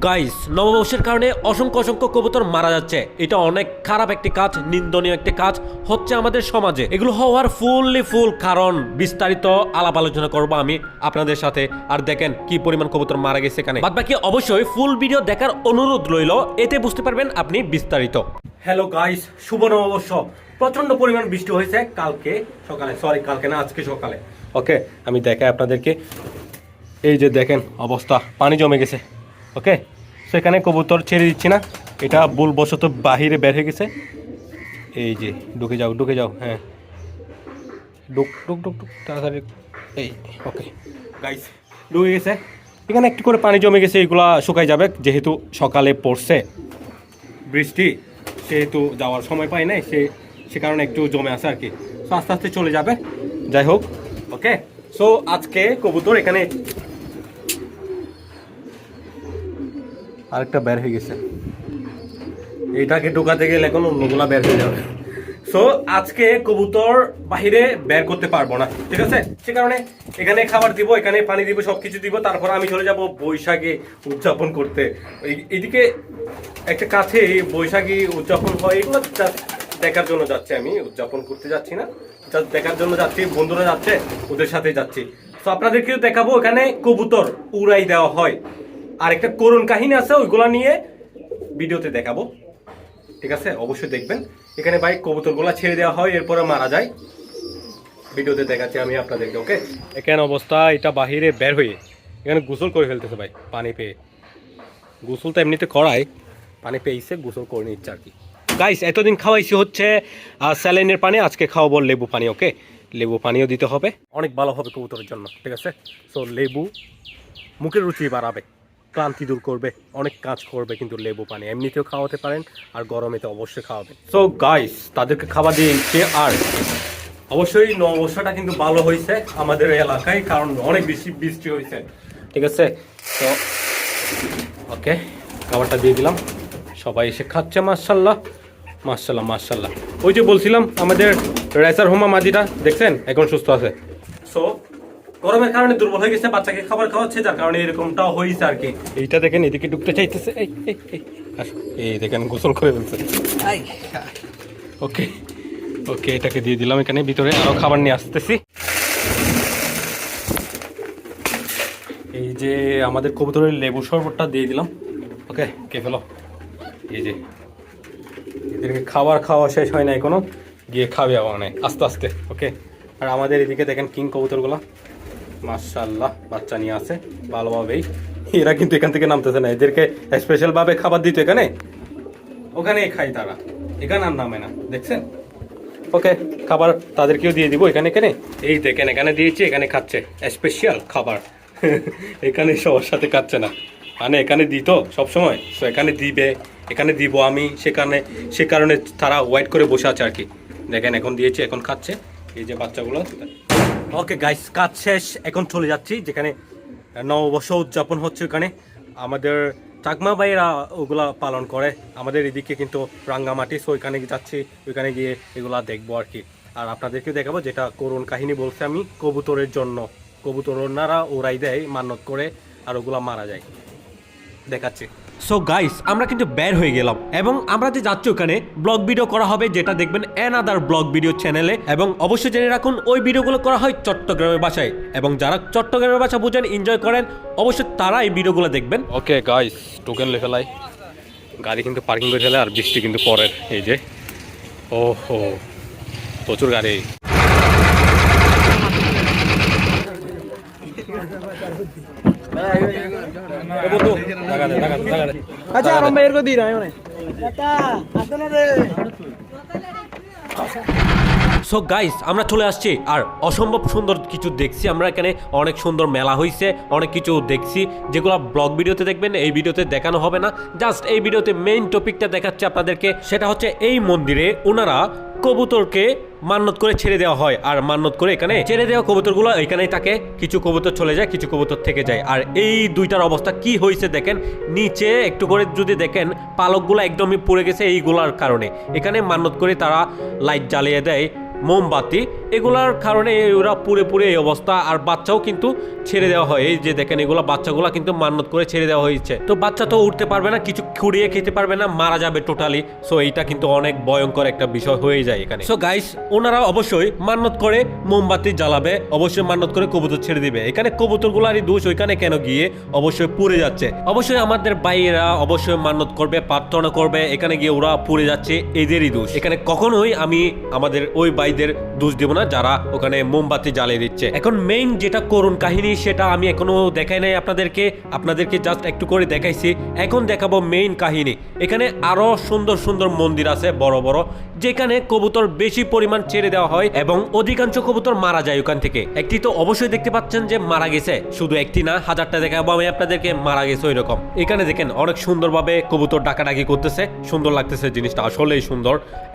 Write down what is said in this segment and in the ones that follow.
Guys, নববর্ষের কারণে অসংখ্য অসংখ্য কবুতর মারা যাচ্ছে। এটা অনেক খারাপ একটি কাজ, নিন্দনীয় একটি কাজ হচ্ছে আমাদের সমাজে। এগুলো হওয়ার ফুললি ফুল কারণ বিস্তারিত আলাপ আলোচনা করব আমি আপনাদের সাথে। আর দেখেন কি পরিমাণ কবুতর মারা গেছে এখানে। বাদ বাকি অবশ্যই ফুল ভিডিও দেখার অনুরোধ রইল, এতে বুঝতে পারবেন আপনি বিস্তারিত। হ্যালো গাইস, শুভ নববর্ষ। প্রচণ্ড পরিমাণ বৃষ্টি হয়েছে কালকে সকালে। সরি কালকে না, আজকে সকালে। ওকে আমি দেখাই আপনাদেরকে। এই যে দেখেন অবস্থা, পানি জমে গেছে। ওকে সেখানে কবুতর ছেড়ে দিচ্ছি না। এটা ভুলবশত বাহিরে বের হয়ে গেছে। এই যে, ঢুকে যাও ঢুকে যাও হ্যাঁ। ডুক ডুক ডুক ডুক তাড়াতাড়ি। এই ওকে গাইস ঢুকে গেছে। এখানে একটু করে পানি জমে গেছে, এগুলা শুকাই যাবে, যেহেতু সকালে পড়ছে। বৃষ্টি, সেহেতু যাওয়ার সময় পাই নাই, সে সে কারণে একটু জমে আছে আর কি। সো আস্তে আস্তে চলে যাবে। যাই হোক ওকে সো আজকে কবুতর এখানে আরেকটা বের হয়ে গেছে। এইটাকে ঢোকাতে গেলে এখন অন্যগুলা বের হয়ে যাবে সো আজকে কবুতর বাহিরে বের করতে পারব না, ঠিক আছে? সে কারণে এখানে খাবার দিব, এখানে পানি দিব, সবকিছু দিব, তারপর আমি চলে যাব বৈশাখী উদযাপন করতে। এইদিকে একটা কাছে বৈশাখী উদযাপন হয়, এগুলো দেখার জন্য যাচ্ছে আমি, উদযাপন করতে যাচ্ছি না। জাস্ট দেখার জন্য যাচ্ছি, বন্ধুরা যাচ্ছে, ওদের সাথে যাচ্ছি। তো আপনাদেরকেও দেখাবো, এখানে কবুতর উড়াই দেওয়া হয়। আর একটা করুণ কাহিনী আছে, ওইগুলা নিয়ে ভিডিওতে দেখাবো। ঠিক আছে? অবশ্যই দেখবেন। এখানে ভাই কবুতরগুলা ছেড়ে দেওয়া হয়, এরপরে মারা যায়। ভিডিওতে দেখাচ্ছি আমি আপনাদেরকে, ওকে? এখানে অবস্থা, এটা বাহিরে বের হয়ে এখানে গোসল করে ফেলতেছে ভাই, পানি পেয়ে। গোসল তো এমনিতে করাই পানি পেয়েছে গোসল করে নিচ্ছে আর কি। গাইস এতদিন খাওয়াইছি হচ্ছে স্যালাইনের পানি, আজকে খাওয়াবো লেবু পানি, ওকে? লেবু পানিও দিতে হবে। অনেক ভালো হবে কবুতরের জন্য, ঠিক আছে? সো লেবু মুখের রুচি বাড়াবে। ক্লান্তি দূর করবে, অনেক কাজ করবে কিন্তু লেবু পানি। এমনিতেও খাওয়াতে পারেন আর গরমে তো অবশ্যই খাওয়াবেন। সো গাইস তাদেরকে খাবার দিয়ে দিচ্ছে আর? অবশ্যই নববর্ষটা কিন্তু ভালো হয়েছে আমাদের এলাকায়, কারণ অনেক বেশি বৃষ্টি হয়েছে। ঠিক আছে? তো ওকে খাবারটা দিয়ে দিলাম। সবাই এসে খাচ্ছে মার্শাল্লাহ মার্শাল্লাহ মার্শাল্লাহ ওই যে বলছিলাম, আমাদের রেসার হোমা মাদিটা দেখছেন? এখন সুস্থ আছে। সো গরমের কারণে দুর্বল হয়ে গেছে বাচ্চাকে খাবার খাওয়াচ্ছে যার কারণে এরকমটা হয়েছে আর কি। এইটা দেখেন এদিকে ঢুকতে চাইতেছে। এই এই এই আসো, এই দেখেন গোসল করে ফেলছে। ওকে ওকে এটাকে দিয়ে দিলাম এখানে ভিতরে আরও খাবার নিয়ে আসতেছি। এই যে আমাদের কবুতরের লেবু শরবতটা দিয়ে দিলাম। ওকে কে ফেলো। এই যে এদেরকে খাবার খাওয়া শেষ হয় না এখনও। গিয়ে খাবে মানে আস্তে আস্তে ওকে। আর আমাদের এদিকে দেখেন কিং কবুতরগুলো। মার্শাল্লাহ বাচ্চা নিয়ে আসে ভালোভাবেই। এরা কিন্তু এখান থেকে নামতেছে না, এদেরকে স্পেশাল ভাবে খাবার দিত এখানে? ওখানেই খাই তারা, এখানে আর নামে না, দেখছেন? ওকে, খাবার তাদেরকেও দিয়ে দিব এখানে এখানে? এই দেখেন, এখানে দিয়েছি, এখানে খাচ্ছে স্পেশাল খাবার। এখানে সবার সাথে খাচ্ছে না। মানে এখানে দিত সবসময় তো এখানে দিবে, এখানে দিব আমি, সেখানে, সে কারণে তারা ওয়েট করে বসে আছে আর কি। দেখেন, এখন দিয়েছি, এখন খাচ্ছে, এই যে বাচ্চাগুলো ওকে গাইস কাজ শেষ, এখন চলে যাচ্ছি, যেখানে নববর্ষ উদযাপন হচ্ছে ওখানে। আমাদের চাকমা ভাইয়েরা ওগুলা পালন করে, আমাদের এদিকে কিন্তু রাঙ্গামাটি সো ওইখানে যাচ্ছি, ওইখানে গিয়ে এগুলা দেখব আর কি। আর আপনাদেরকে দেখাবো যেটা করুণ কাহিনী বলছে আমি, কবুতরের জন্য। কবুতর ওনারা ওরাই দেয় মান্যত করে, আর ওগুলা মারা যায়। দেখাচ্ছি। সো গাইস আমরা কিন্তু বের হয়ে গেলাম এবং আমরা যে যাচ্ছি ওখানে, ব্লগ ভিডিও করা হবে, যেটা দেখবেন আদার ব্লগ ভিডিও চ্যানেলে এবং অবশ্যই জেনে রাখুন, ওই ভিডিওগুলো করা হয় চট্টগ্রামের ভাষায় এবং যারা চট্টগ্রামের ভাষা বুঝেন এনজয় করেন, অবশ্যই তারা এই ভিডিওগুলো দেখবেন। ওকে গাইস টোকেন লেখে লাই। গাড়ি কিন্তু পার্কিং করে ফেলে আর বৃষ্টি কিন্তু পরের, এই যে। ও হো প্রচুর গাড়ি। আচ্ছা আর মেয়ের কো রায় মানে সো গাইস আমরা চলে আসছি, আর অসম্ভব সুন্দর কিছু দেখছি। আমরা এখানে অনেক সুন্দর মেলা হয়েছে অনেক কিছু দেখছি, যেগুলো ব্লগ ভিডিওতে দেখবেন, এই ভিডিওতে দেখানো হবে না। জাস্ট এই ভিডিওতে মেইন টপিকটা দেখাচ্ছে আপনাদেরকে। সেটা হচ্ছে এই মন্দিরে ওনারা কবুতরকে মান্নত করে ছেড়ে দেওয়া হয়। আর মান্নত করে এখানে ছেড়ে দেওয়া কবুতরগুলো, এখানেই থাকে কিছু কবুতর চলে যায়, কিছু কবুতর থেকে যায়। আর এই দুইটার অবস্থা কি হয়েছে দেখেন, নিচে একটু করে যদি দেখেন, পালকগুলো একদমই পড়ে গেছে এইগুলার কারণে। এখানে মান্নত করে তারা লাইট জ্বালিয়ে দেয় মোমবাতি, এগুলার কারণে ওরা পুরে পুরে এই অবস্থা। আর বাচ্চাও কিন্তু ছেড়ে দেওয়া হয়। এই যে দেখেন, এগুলো বাচ্চাগুলো কিন্তু মান্নত করে ছেড়ে দেওয়া হয়েছে। তো বাচ্চা তো উঠতে পারবে না, কিছু খুঁড়িয়ে খেতে পারবে না, মারা যাবে টোটালি সো এইটা কিন্তু অনেক ভয়ঙ্কর একটা বিষয় হয়ে যায় এখানে। সো গাইস ওনারা অবশ্যই মান্নত করে মোমবাতি জ্বালাবে, অবশ্যই মান্নত করে কবুতর ছেড়ে দিবে। এখানে কবুতরগুলারই দোষ ওইখানে কেন গিয়ে অবশ্যই পুড়ে যাচ্ছে? অবশ্যই আমাদের বাইরা অবশ্যই মান্নত করবে, প্রার্থনা করবে, এখানে গিয়ে ওরা পুড়ে যাচ্ছে, এদেরই দোষ। এখানে কখনোই আমি আমাদের ওই বাইদের দোষ দেব না, যারা ওখানে মোমবাতি জ্বালিয়ে দিচ্ছে। এখন মেইন যেটা করুন কাহিনী, সেটা আমি এখনও দেখাই নাই আপনাদেরকে। আপনাদেরকে জাস্ট একটু করে দেখাইছি। এখন দেখাবো মেইন কাহিনী। এখানে আরও সুন্দর সুন্দর মন্দির আছে, বড় বড়, যেখানে কবুতর বেশি পরিমাণ ছেড়ে দেওয়া হয় এবং অধিকাংশ কবুতর মারা যায় ওখান থেকে। একটি তো অবশ্যই দেখতে পাচ্ছেন যে মারা গেছে। শুধু একটি না, হাজারটা দেখাবো আমি আপনাদেরকে, মারা গেছে ওই রকম এখানে দেখেন, অনেক সুন্দরভাবে কবুতর ডাকাডাকি করতেছে। সুন্দর লাগতেছে জিনিসটা, আসলেই সুন্দর।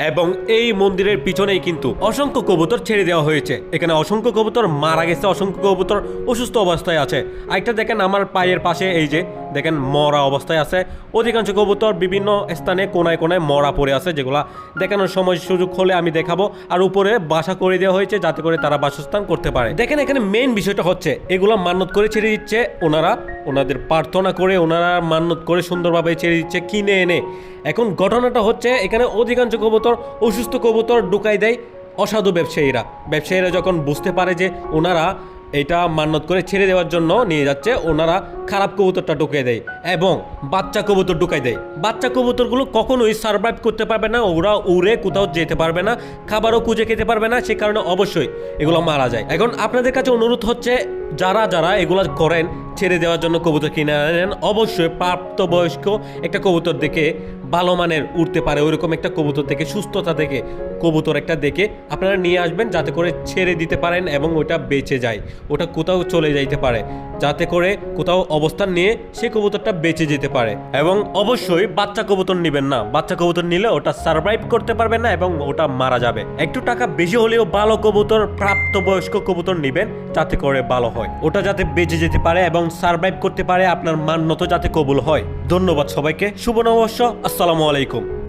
এবং এই মন্দিরের পিছনেই কিন্তু অসংখ্য কবুতর ছেড়ে দেওয়া হয়েছে। এখানে অসংখ্য কবুতর মারা গেছে, অসংখ্য কবুতর অসুস্থ অবস্থায় আছে। আরেকটা দেখেন আমার পায়ের পাশে, এই যে, দেখেন মরা অবস্থায় আছে। অধিকাংশ কবুতর বিভিন্ন স্থানে, কোনায় কোনায় মরা পড়ে আছে, যেগুলা দেখানোর সময় সুযোগ হলে আমি দেখাবো। আর উপরে বাসা করে দেওয়া হয়েছে, যাতে করে তারা বাসস্থান করতে পারে। দেখেন এখানে মেইন বিষয়টা হচ্ছে, এগুলো মান্নত করে ছেড়ে দিচ্ছে ওনারা। ওনাদের প্রার্থনা করে ওনারা মান্নত করে সুন্দরভাবে ছেড়ে দিচ্ছে, কিনে এনে। এখন ঘটনাটা হচ্ছে, এখানে অধিকাংশ কবুতর অসুস্থ কবুতর ঢুকাই দেয়। অসাধু ব্যবসায়ীরা। ব্যবসায়ীরা যখন বুঝতে পারে যে ওনারা এটা মান্নত করে ছেড়ে দেওয়ার জন্য নিয়ে যাচ্ছে, ওনারা খারাপ কবুতরটা ঢুকিয়ে দেয় এবং বাচ্চা কবুতর ঢুকাই দেয়। বাচ্চা কবুতরগুলো কখনোই সার্ভাইভ করতে পারবে না, ওরা উড়ে কোথাও যেতে পারবে না, খাবারও খুঁজে খেতে পারবে না, সে কারণে অবশ্যই এগুলো মারা যায়। এখন আপনাদের কাছে অনুরোধ হচ্ছে, যারা যারা এগুলো করেন ছেড়ে দেওয়ার জন্য কবুতর কিনে আনেন। অবশ্যই প্রাপ্তবয়স্ক একটা কবুতর দেখে ভালো মানের উঠতে পারে, ওইরকম একটা কবুতর থেকে সুস্থতা থেকে কবুতর একটা দেখে আপনারা নিয়ে আসবেন যাতে করে ছেড়ে দিতে পারেন এবং ওটা বেঁচে যায়, ওটা কোথাও চলে যাইতে পারে, যাতে করে কোথাও অবস্থান নিয়ে সেই কবুতরটা বেঁচে যেতে পারে। এবং অবশ্যই বাচ্চা কবুতর নেবেন না, বাচ্চা কবুতর নিলে ওটা সার্ভাইভ করতে পারবে না এবং ওটা মারা যাবে। একটু টাকা বেশি হলেও ভালো কবুতর, প্রাপ্তবয়স্ক কবুতর নেবেন, যাতে করে ভালো হয়, ওটা যাতে বেঁচে যেতে পারে এবং সার্ভাইভ করতে পারে আপনার মান্যত যাতে কবুল হয়। ধন্যবাদ সবাইকে। শুভ নববর্ষ। আসসালামু আলাইকুম।